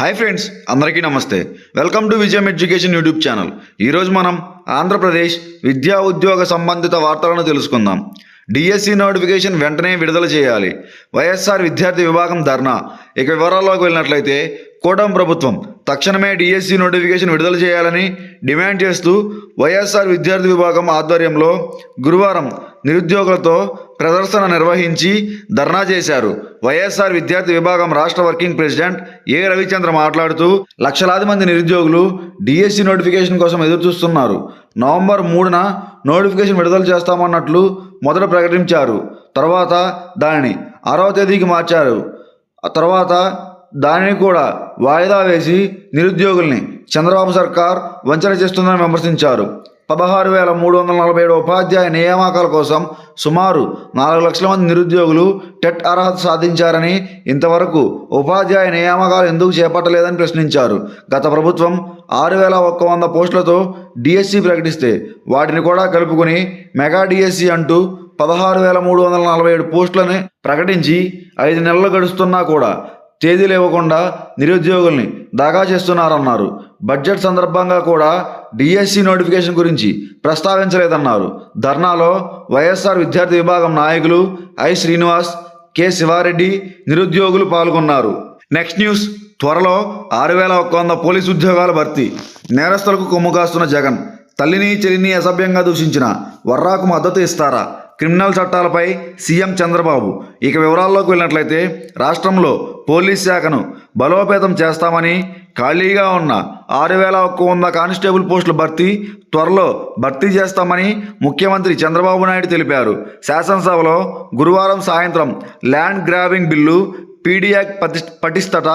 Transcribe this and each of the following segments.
Hi friends అందరికీ నమస్తే. Welcome to Vijayam education YouTube channel. ఈరోజు మనం ఆంధ్రప్రదేశ్ విద్యా ఉద్యోగ సంబంధిత వార్తలను తెలుసుకుందాం. డిఎస్సి నోటిఫికేషన్ వెంటనే విడుదల చేయాలి. వైఎస్ఆర్ విద్యార్థి విభాగం ధర్నా. ఇక వివరాల్లోకి వెళ్ళినట్లయితే కూటమి ప్రభుత్వం తక్షణమే డిఎస్సి నోటిఫికేషన్ విడుదల చేయాలని డిమాండ్ చేస్తూ వైఎస్ఆర్ విద్యార్థి విభాగం ఆధ్వర్యంలో గురువారం నిరుద్యోగులతో ప్రదర్శన నిర్వహించి ధర్నా చేశారు. వైఎస్ఆర్ విద్యార్థి విభాగం రాష్ట్ర వర్కింగ్ ప్రెసిడెంట్ ఏ రవిచంద్ర మాట్లాడుతూ లక్షలాది మంది నిరుద్యోగులు డిఎస్సి నోటిఫికేషన్ కోసం ఎదురుచూస్తున్నారు. నవంబర్ మూడున నోటిఫికేషన్ విడుదల చేస్తామన్నట్లు మొదట ప్రకటించారు. తర్వాత దానిని ఆరవ తేదీకి మార్చారు. తర్వాత దానిని కూడా వాయిదా వేసి నిరుద్యోగుల్ని చంద్రబాబు సర్కార్ వంచన చేస్తుందని విమర్శించారు. పదహారు వేల మూడు వందల నలభై ఏడు ఉపాధ్యాయ నియామకాల కోసం సుమారు నాలుగు లక్షల మంది నిరుద్యోగులు టెట్ అర్హత సాధించారని ఇంతవరకు ఉపాధ్యాయ నియామకాలు ఎందుకు చేపట్టలేదని ప్రశ్నించారు. గత ప్రభుత్వం ఆరు వేల ఒక్క వంద పోస్టులతో డిఎస్సి ప్రకటిస్తే వాటిని కూడా కలుపుకుని మెగా డిఎస్సి అంటూ పదహారు వేల మూడు వందల నలభై ఏడు పోస్టులని ప్రకటించి ఐదు నెలలు గడుస్తున్నా కూడా తేదీలు ఇవ్వకుండా నిరుద్యోగుల్ని దాగా చేస్తున్నారన్నారు. బడ్జెట్ సందర్భంగా కూడా డిఎస్సి నోటిఫికేషన్ గురించి ప్రస్తావించలేదన్నారు. ధర్నాలో వైఎస్ఆర్ విద్యార్థి విభాగం నాయకులు ఐ శ్రీనివాస్ కె శివారెడ్డి నిరుద్యోగులు పాల్గొన్నారు. నెక్స్ట్ న్యూస్ త్వరలో ఆరు వేల ఒక్క వంద పోలీసు ఉద్యోగాల భర్తీ. నేరస్తులకు కొమ్ము కాస్తున్న జగన్ తల్లిని చెల్లిని అసభ్యంగా దూషించిన వర్రాకు మద్దతు ఇస్తారా? క్రిమినల్ చట్టాలపై సీఎం చంద్రబాబు. ఇక వివరాల్లోకి వెళ్ళినట్లయితే రాష్ట్రంలో పోలీస్ శాఖను బలోపేతం చేస్తామని ఖాళీగా ఉన్న ఆరు వేల ఒక్క వంద కానిస్టేబుల్ పోస్టుల భర్తీ త్వరలో భర్తీ చేస్తామని ముఖ్యమంత్రి చంద్రబాబు నాయుడు తెలిపారు. శాసనసభలో గురువారం సాయంత్రం ల్యాండ్ గ్రాబింగ్ బిల్లు పీడియాక్ పటిష్ పటి పటిష్టత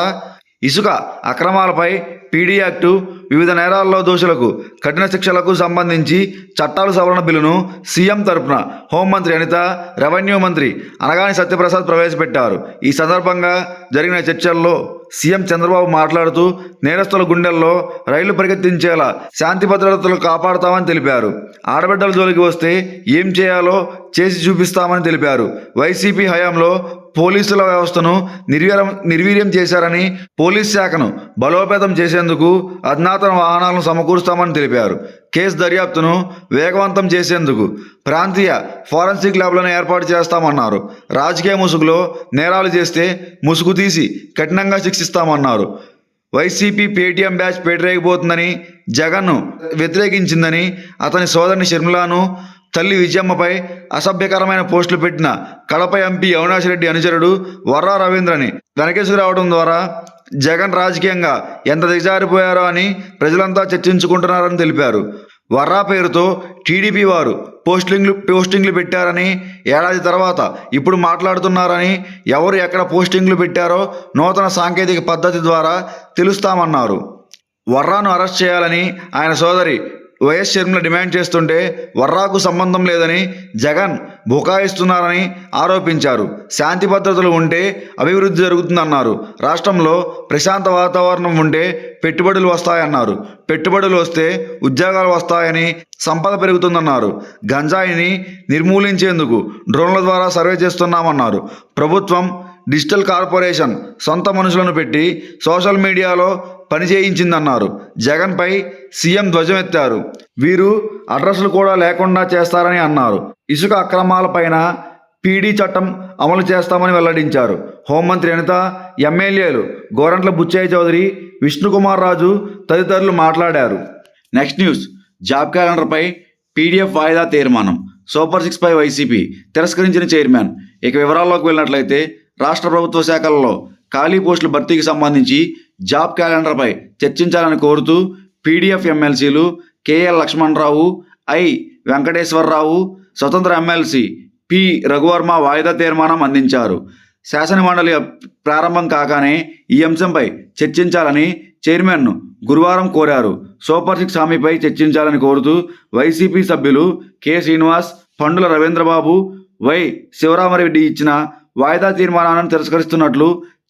ఇసుక అక్రమాలపై పీడీ యాక్టు వివిధ నేరాల్లో దోషులకు కఠిన శిక్షలకు సంబంధించి చట్టాల సవరణ బిల్లును సీఎం తరపున హోంమంత్రి అనిత రెవెన్యూ మంత్రి అనగాని సత్యప్రసాద్ ప్రవేశపెట్టారు. ఈ సందర్భంగా జరిగిన చర్చల్లో సీఎం చంద్రబాబు మాట్లాడుతూ నేరస్తుల గుండెల్లో రైలు పరిగెత్తించేలా శాంతి భద్రతలు కాపాడుతామని తెలిపారు. ఆడబిడ్డల జోలికి వస్తే ఏం చేయాలో చేసి చూపిస్తామని తెలిపారు. వైసీపీ హయాంలో పోలీసుల వ్యవస్థను నిర్వీర్యం నిర్వీర్యం చేశారని పోలీస్ శాఖను బలోపేతం చేసేందుకు అజ్ఞాతన వాహనాలను సమకూరుస్తామని తెలిపారు. కేసు దర్యాప్తును వేగవంతం చేసేందుకు ప్రాంతీయ ఫోరెన్సిక్ ల్యాబ్లను ఏర్పాటు చేస్తామన్నారు. రాజకీయ ముసుగులో నేరాలు చేస్తే ముసుగు తీసి కఠినంగా శిక్షిస్తామన్నారు. వైసీపీ పేటీఎం బ్యాచ్ పేటరేగిపోతుందని జగన్ను వ్యతిరేకించిందని అతని సోదరుని షర్మిలాను తల్లి విజయమ్మపై అసభ్యకరమైన పోస్టులు పెట్టిన కడప ఎంపీ అవినాష్ రెడ్డి అనుచరుడు వర్రా రవీంద్రని వెనకేసుకురావడం ద్వారా జగన్ రాజకీయంగా ఎంత దిగజారిపోయారో అని ప్రజలంతా చర్చించుకుంటున్నారని తెలిపారు. వర్రా పేరుతో టీడీపీ వారు పోస్టింగ్లు పోస్టింగ్లు పెట్టారని ఏడాది తర్వాత ఇప్పుడు మాట్లాడుతున్నారని ఎవరు ఎక్కడ పోస్టింగ్లు పెట్టారో నూతన సాంకేతిక పద్ధతి ద్వారా తెలుస్తామన్నారు. వర్రాను అరెస్ట్ చేయాలని ఆయన సోదరి వైఎస్ షర్మిల డిమాండ్ చేస్తుంటే వర్రాకు సంబంధం లేదని జగన్ బుకాయిస్తున్నారని ఆరోపించారు. శాంతి భద్రతలు ఉంటే అభివృద్ధి జరుగుతుందన్నారు. రాష్ట్రంలో ప్రశాంత వాతావరణం ఉంటే పెట్టుబడులు వస్తాయన్నారు. పెట్టుబడులు వస్తే ఉద్యోగాలు వస్తాయని సంపద పెరుగుతుందన్నారు. గంజాయిని నిర్మూలించేందుకు డ్రోన్ల ద్వారా సర్వే చేస్తున్నామన్నారు. ప్రభుత్వం డిజిటల్ కార్పొరేషన్ సొంత మనుషులను పెట్టి సోషల్ మీడియాలో పని చేయించిందన్నారు. జగన్పై సీఎం ధ్వజమెత్తారు. వీరు అడ్రస్లు కూడా లేకుండా చేస్తారని అన్నారు. ఇసుక అక్రమాలపైన పీడీ చట్టం అమలు చేస్తామని వెల్లడించారు. హోంమంత్రి అనిత ఎమ్మెల్యేలు గోరంట్ల బుచ్చయ్య చౌదరి విష్ణుకుమార్ రాజు తదితరులు మాట్లాడారు. Next news. జాబ్ క్యాలెండర్పై పీడీఎఫ్ వాయిదా తీర్మానం. సూపర్ సిక్స్ పై వైసీపీ తిరస్కరించిన చైర్మన్. ఇక వివరాల్లోకి వెళ్ళినట్లయితే రాష్ట్ర ప్రభుత్వ శాఖల్లో ఖాళీ పోస్టుల భర్తీకి సంబంధించి జాబ్ క్యాలెండర్పై చర్చించాలని కోరుతూ పీడీఎఫ్ ఎమ్మెల్సీలు కేఎల్ లక్ష్మణరావు ఐ వెంకటేశ్వరరావు స్వతంత్ర ఎమ్మెల్సీ పి రఘువర్మ వాయిదా తీర్మానం అందించారు. శాసనమండలి ప్రారంభం కాగానే ఈ అంశంపై చర్చించాలని చైర్మన్ను గురువారం కోరారు. సూపర్ సిక్స్ హామీపై చర్చించాలని కోరుతూ వైసీపీ సభ్యులు కె శ్రీనివాస్ పండుల రవీంద్రబాబు వై శివరామరెడ్డి ఇచ్చిన వాయిదా తీర్మానాన్ని తిరస్కరిస్తున్నట్లు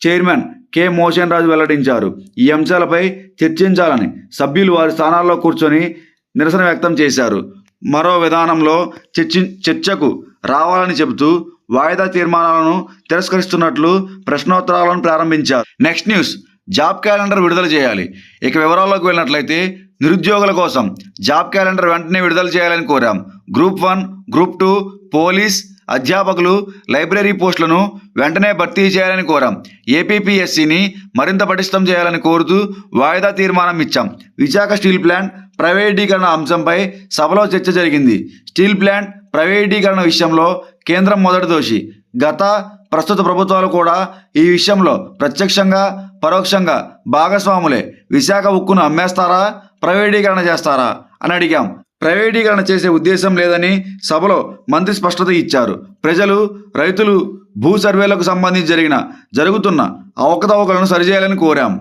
చైర్మన్ కె మోషన్ రాజు వెల్లడించారు. ఈ అంశాలపై చర్చించాలని సభ్యులు వారి స్థానాల్లో కూర్చొని నిరసన వ్యక్తం చేశారు. మరో విధానంలో చర్చి చర్చకు రావాలని చెబుతూ వాయిదా తీర్మానాలను తిరస్కరిస్తున్నట్లు ప్రశ్నోత్తరాలను ప్రారంభించారు. నెక్స్ట్ న్యూస్ జాబ్ క్యాలెండర్ విడుదల చేయాలి. ఇక వివరాల్లోకి వెళ్ళినట్లయితే నిరుద్యోగుల కోసం జాబ్ క్యాలెండర్ వెంటనే విడుదల చేయాలని కోరాం. Group one group two police అధ్యాపకులు లైబ్రరీ పోస్టులను వెంటనే భర్తీ చేయాలని కోరాం. ఏపీపీఎస్సిని మరింత పటిష్టం చేయాలని కోరుతూ వాయిదా తీర్మానం ఇచ్చాం. విశాఖ స్టీల్ ప్లాంట్ ప్రైవేటీకరణ అంశంపై సభలో చర్చ జరిగింది. స్టీల్ ప్లాంట్ ప్రైవేటీకరణ విషయంలో కేంద్రం మొదటి దోషి. గత ప్రస్తుత ప్రభుత్వాలు కూడా ఈ విషయంలో ప్రత్యక్షంగా పరోక్షంగా భాగస్వాములే. విశాఖ ఉక్కును అమ్మేస్తారా? ప్రైవేటీకరణ చేస్తారా? అని అడిగాం. ప్రైవేటీకరణ చేసే ఉద్దేశం లేదని సభలో మంత్రి స్పష్టత ఇచ్చారు. ప్రజలు రైతులు భూ సర్వేలకు సంబంధించి జరిగిన జరుగుతున్న అవకతవకలను సరిచేయాలని కోరాం.